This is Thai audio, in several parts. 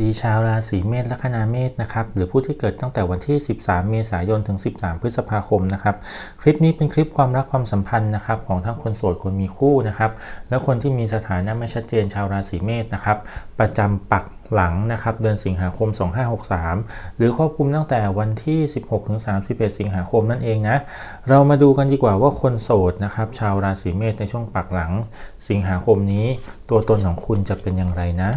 ดีชาวราศีเมษลัคนาเมษนะครับหรือผู้ที่เกิดตั้งแต่วันที่ 13 เมษายนถึง 13 พฤษภาคมนะครับคลิปนี้เป็นคลิปความรักความสัมพันธ์นะครับของทั้งคนโสดคนมีคู่นะครับและคนที่มีสถานะไม่ชัดเจนชาวราศีเมษนะครับประจำปักหลังนะครับเดือนสิงหาคม 2563 หรือครอบคลุมตั้งแต่วันที่ 16 ถึง 31 สิงหาคมนั่นเองนะ เรามาดูกันดีกว่าว่าคนโสดนะครับชาวราศีเมษในช่วงปักหลัง สิงหาคมนี้ ตัวตนของคุณจะเป็นอย่างไรนะ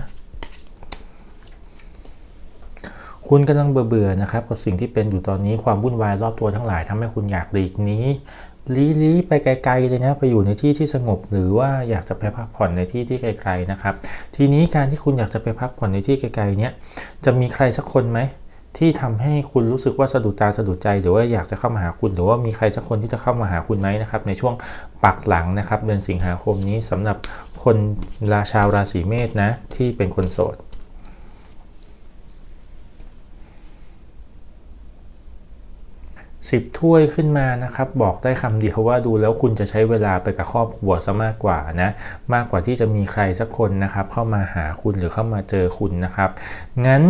คุณกำลังเบื่อๆนะครับกับสิ่งที่เป็นอยู่ตอนนี้ความวุ่นวายรอบตัวทั้งหลายทำให้คุณอยากหลีกนี้ลี้ๆไปไกลๆเลยนะไปอยู่ในที่ที่สงบ หรือว่าอยากจะไปพักผ่อนในที่ที่ไกลๆนะครับ ทีนี้การที่คุณอยากจะไปพักผ่อนในที่ไกลๆเนี้ยจะมีใครสักคนไหมที่ทำให้คุณรู้สึกว่าสะดุดตาสะดุดใจหรือว่าอยากจะเข้ามาหาคุณ หรือว่ามีใครสักคนที่จะเข้ามาหาคุณไหมนะครับ ในช่วงปักหลังนะครับ เดือนสิงหาคมนี้สำหรับคนราชาวราศีเมษนะที่เป็นคนโสด สิบถ้วยขึ้นมานะครับ บอกได้คำเดียวว่าดูแล้วคุณจะใช้เวลาไปกับครอบครัวซะมากกว่านะมากกว่าที่จะมีใครสักคนนะครับ เข้ามาหาคุณหรือเข้ามาเจอคุณนะครับ งั้น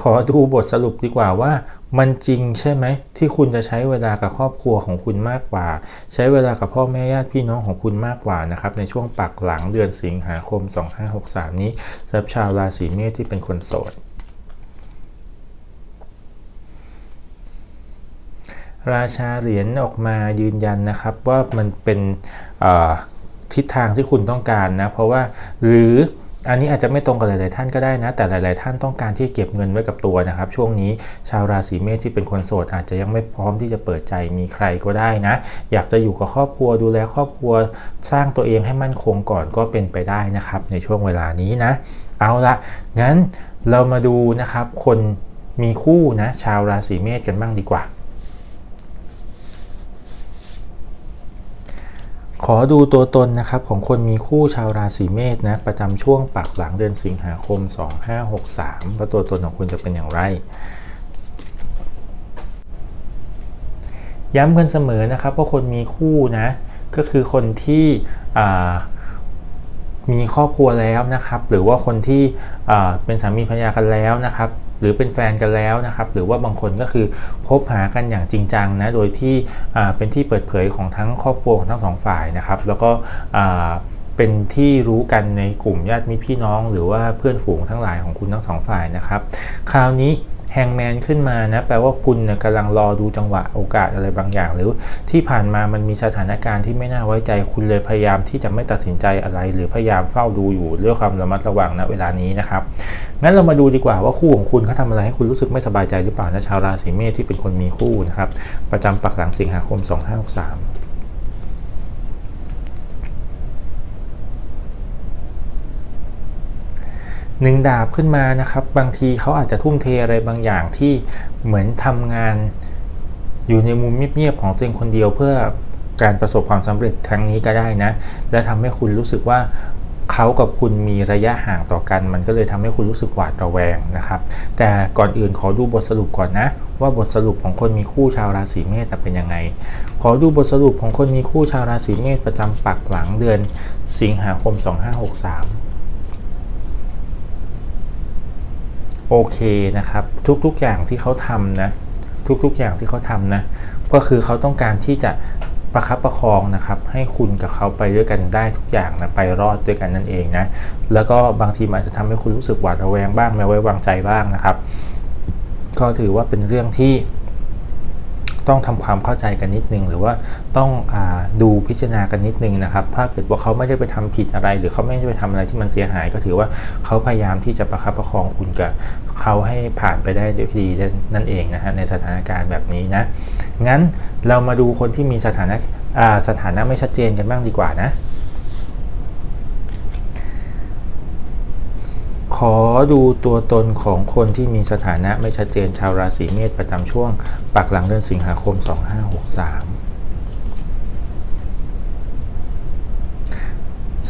ขอดูบทสรุปดีกว่าว่ามันจริงใช่ไหมที่คุณจะใช้เวลากับครอบครัวของคุณมากกว่า ใช้เวลากับพ่อแม่ญาติพี่น้องของคุณมากกว่านะครับในช่วงปักหลังเดือนสิงหาคม 2563 นี้สำหรับชาวราศีเมษที่เป็นคนโสด ราชาเหรียญออกมายืนยันนะครับว่ามันเป็นทิศทางที่คุณต้องการนะ เพราะว่าหรืออันนี้อาจจะไม่ตรงกับหลาย ๆ ท่านก็ได้นะ แต่หลาย ๆ ท่านต้องการที่เก็บเงินไว้กับตัวนะครับ ช่วงนี้ชาวราศีเมษที่เป็นคนโสด อาจจะยังไม่พร้อมที่จะเปิดใจมีใครก็ได้นะ อยากจะอยู่กับครอบครัวดูแลครอบครัวสร้างตัวเองให้มั่นคงก่อนก็เป็นไปได้นะครับ ในช่วงเวลานี้นะ เอาละงั้นเรามาดูนะครับ คนมีคู่นะ ชาวราศีเมษกันบ้างดีกว่า ขอดูตัวตนนะครับของคนมีคู่ชาวราศีเมษนะประจำช่วงปักหลังเดือนสิงหาคม 2563ว่าตัวตนของคุณจะเป็นอย่างไร ย้ำกันเสมอนะครับว่าคนมีคู่นะก็คือคนที่มีครอบครัวแล้วนะครับ หรือว่าคนที่เป็นสามีภรรยากันแล้วนะครับ หรือเป็นแฟนกันแล้วนะครับ หรือว่าบางคนก็คือคบหากันอย่างจริงจังนะ โดยที่เป็นที่เปิดเผยของทั้งครอบครัวของทั้งสองฝ่ายนะครับ แล้วก็เป็นที่รู้กันในกลุ่มญาติมิตรพี่น้อง หรือว่าเพื่อนฝูงทั้งหลายของคุณทั้งสองฝ่ายนะครับ คราวนี้ แฮงแมนขึ้นมานะแปลว่าคุณนะกำลังรอดูจังหวะโอกาสอะไรบางอย่าง หรือที่ผ่านมามันมีสถานการณ์ที่ไม่น่าไว้ใจคุณเลยพยายามที่จะไม่ตัดสินใจอะไร หรือพยายามเฝ้าดูอยู่ด้วยความระมัดระวังณเวลานี้นะครับงั้นเรามาดูดีกว่าว่าคู่ของคุณเขาทาอะไรให้คุณรู้สึกไม่สบายใจหรือเปล่านะชาวราศีเมษที่เป็นคนมีคู่นะครับประจำปักหลังสิงหาคม 2563 หนึ่งดาบขึ้นมานะครับ บางทีเขาอาจจะทุ่มเทอะไรบางอย่างที่เหมือนทำงานอยู่ในมุมเงียบๆของตัวเองคนเดียวเพื่อการประสบความสำเร็จครั้งนี้ก็ได้นะ และทำให้คุณรู้สึกว่าเขากับคุณมีระยะห่างต่อกัน มันก็เลยทำให้คุณรู้สึกหวาดระแวงนะครับ แต่ก่อนอื่นขอดูบทสรุปก่อนนะ ว่าบทสรุปของคนมีคู่ชาวราศีเมษจะเป็นยังไง ขอดูบทสรุปของคนมีคู่ชาวราศีเมษประจำปักหลังเดือน สิงหาคม 2563 โอเคนะครับ ทุกๆอย่างที่เขาทำนะทุกๆอย่างที่เขาทำนะก็คือเขาต้องการที่จะประคับประคองนะครับ ให้คุณกับเขาไปด้วยกันได้ทุกอย่างนะไปรอดด้วยกันนั่นเองนะแล้วก็บางทีมันอาจจะทำให้คุณรู้สึกหวาดระแวงบ้างไม่ไว้วางใจบ้างนะครับ ก็ถือว่าเป็นเรื่องที่ ต้องทำความเข้าใจกันนิดนึง หรือว่าต้องอดูพิจารณากันนิดนึงนะครับ ถ้าเกิดว่าเขาไม่ได้ไปทำผิดอะไร หรือเขาไม่ได้ไปทำอะไรที่มันเสียหาย ก็ถือว่าเขาพยายามที่จะประคับประคองคุณกับเขาให้ผ่านไปได้ด้วยดีนั่นเองนะฮะในสถานการณ์แบบนี้นะงั้นเรามาดูคนที่มีสถานะสถานะไม่ชัดเจนกันบ้างดีกว่านะ ขอดูตัวตนของคนที่มีสถานะไม่ชัดเจนชาวราศีเมษประจำช่วง ปักหลังเดือนสิงหาคม 2563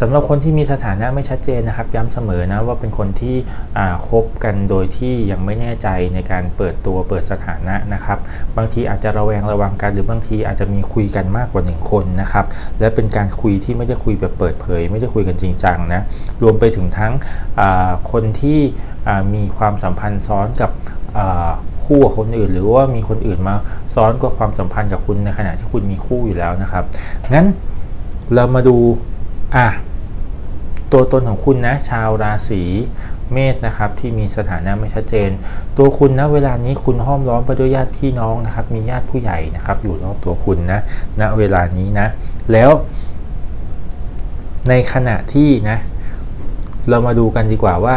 สำหรับคนที่มีสถานะไม่ชัดเจนนะครับ ย้ำเสมอนะว่าเป็นคนที่คบกันโดยที่ยังไม่แน่ใจในการเปิดตัวเปิดสถานะนะครับ บางทีอาจจะระแวงระวังกัน หรือบางทีอาจจะมีคุยกันมากกว่าหนึ่งคนนะครับ และเป็นการคุยที่ไม่ได้คุยแบบเปิดเผย ไม่ได้คุยกันจริงจังนะรวมไปถึงทั้งคนที่มีความสัมพันธ์ซ้อนกับคู่กับคนอื่น หรือว่ามีคนอื่นมาซ้อนกับความสัมพันธ์กับคุณในขณะที่คุณมีคู่อยู่แล้วนะครับงั้นเรามาดูอะ ตัวตนของคุณนะชาวราศีเมษนะครับที่มีสถานะไม่ชัดเจน ตัวคุณนะเวลานี้คุณห้อมล้อมไปด้วยญาติพี่น้องนะครับ มีญาติผู้ใหญ่นะครับ อยู่รอบตัวคุณนะณเวลานี้นะ แล้วในขณะที่นะ เรามาดูกันดีกว่าว่า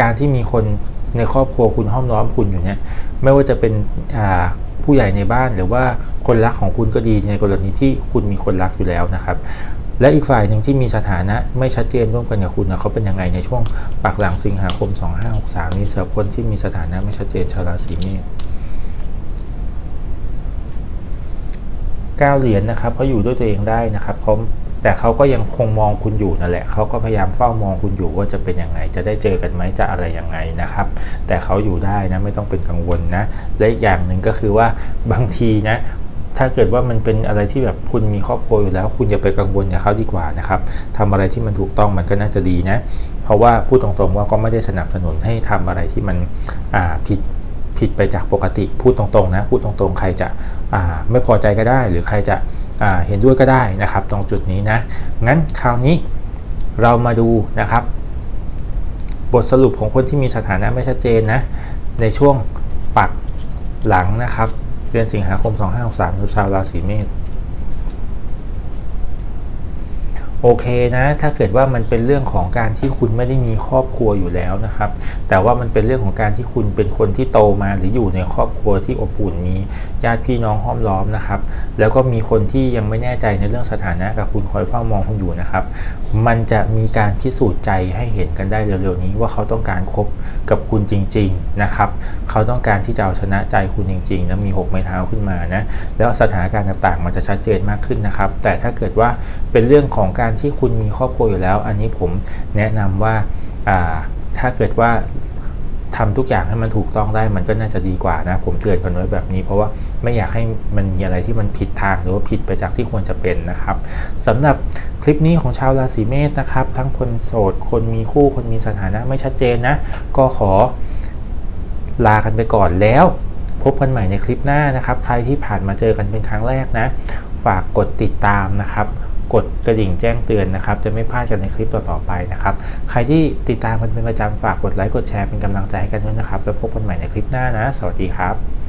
การที่มีคนในครอบครัวคุณห้อมล้อมคุณอยู่เนี่ยไม่ว่าจะเป็นผู้ใหญ่ในบ้านหรือว่าคนรักของคุณก็ดีในกรณีที่คุณมีคนรักอยู่แล้วนะครับ และอีกฝ่ายหนึ่งที่มีสถานะไม่ชัดเจนร่วมกันกับคุณนะเขาเป็นยังไงในช่วงปักหลังสิงหาคม 2563 นี้สำหรับคนที่มีสถานะไม่ชัดเจนชาวราศีเมษเก้าเหรียญนะครับเขาอยู่ด้วยตัวเองได้นะครับเขาแต่เขาก็ยังคงมองคุณอยู่นั่นแหละเขาก็พยายามเฝ้ามองคุณอยู่ว่าจะเป็นยังไง จะได้เจอกันไหมจะอะไรยังไงนะครับ แต่เขาอยู่ได้นะไม่ต้องเป็นกังวลนะและอีกอย่างหนึ่งก็คือว่าบางทีนะ ถ้าเกิดว่ามันเป็นอะไรที่แบบคุณมีครอบครัวอยู่แล้ว คุณอย่าไปกังวลกับเขาดีกว่านะครับทำอะไรที่มันถูกต้องมันก็น่าจะดีนะ เพราะว่าพูดตรงๆว่าก็ไม่ได้สนับสนุนให้ทำอะไรที่มันผิดผิดไปจากปกติพูดตรงๆนะพูดตรงๆ ใครจะไม่พอใจก็ได้ หรือใครจะเห็นด้วยก็ได้นะครับ ตรงจุดนี้นะ งั้นคราวนี้เรามาดูนะครับ บทสรุปของคนที่มีสถานะไม่ชัดเจนนะ ในช่วงปักหลังนะครับ เดือนสิงหาคม 2563ชาวราศีเมษ โอเคนะ ถ้าเกิดว่ามันเป็นเรื่องของการที่คุณไม่ได้มีครอบครัวอยู่แล้วนะครับ แต่ว่ามันเป็นเรื่องของการที่คุณเป็นคนที่โตมาหรืออยู่ในครอบครัวที่อบอุ่นมีญาติพี่น้องห้อมล้อมนะครับ แล้วก็มีคนที่ยังไม่แน่ใจในเรื่องสถานะกับคุณคอยเฝ้ามองคุณอยู่นะครับ มันจะมีการพิสูจน์ใจให้เห็นกันได้เร็วๆนี้ว่าเขาต้องการคบกับคุณจริง ๆนะครับ เขาต้องการที่จะเอาชนะใจคุณจริงๆนะมีหกไม้เท้าขึ้นมานะแล้วสถานการณ์ต่างๆ มันจะชัดเจนมากขึ้นนะครับ แต่ถ้าเกิดว่าเป็นเรื่องของการการที่คุณมีครอบครัวอยู่แล้ว อันนี้ผมแนะนำว่าอ่าถ้าเกิดว่าทำทุกอย่างให้มันถูกต้องได้มันก็น่าจะดีกว่านะ ผมเตือนกันไว้แบบนี้ เพราะว่าไม่อยากให้มันมีอะไรที่มันผิดทางหรือว่าผิดไปจากที่ควรจะเป็นนะครับสำหรับคลิปนี้ของชาวราศีเมษนะครับ ทั้งคนโสด คนมีคู่คนมีสถานะไม่ชัดเจนนะ ก็ขอลากันไปก่อนแล้ว พบกันใหม่ในคลิปหน้านะครับ ใครที่ผ่านมาเจอกันเป็นครั้งแรกนะ ฝากกดติดตามนะครับ กดกระดิ่งแจ้งเตือนนะครับ จะไม่พลาดกันในคลิปต่อๆไปนะครับ ใครที่ติดตามมันเป็นประจำฝากกดไลค์กดแชร์เป็นกำลังใจให้กันด้วยนะครับ แล้วพบกันใหม่ในคลิปหน้านะ สวัสดีครับ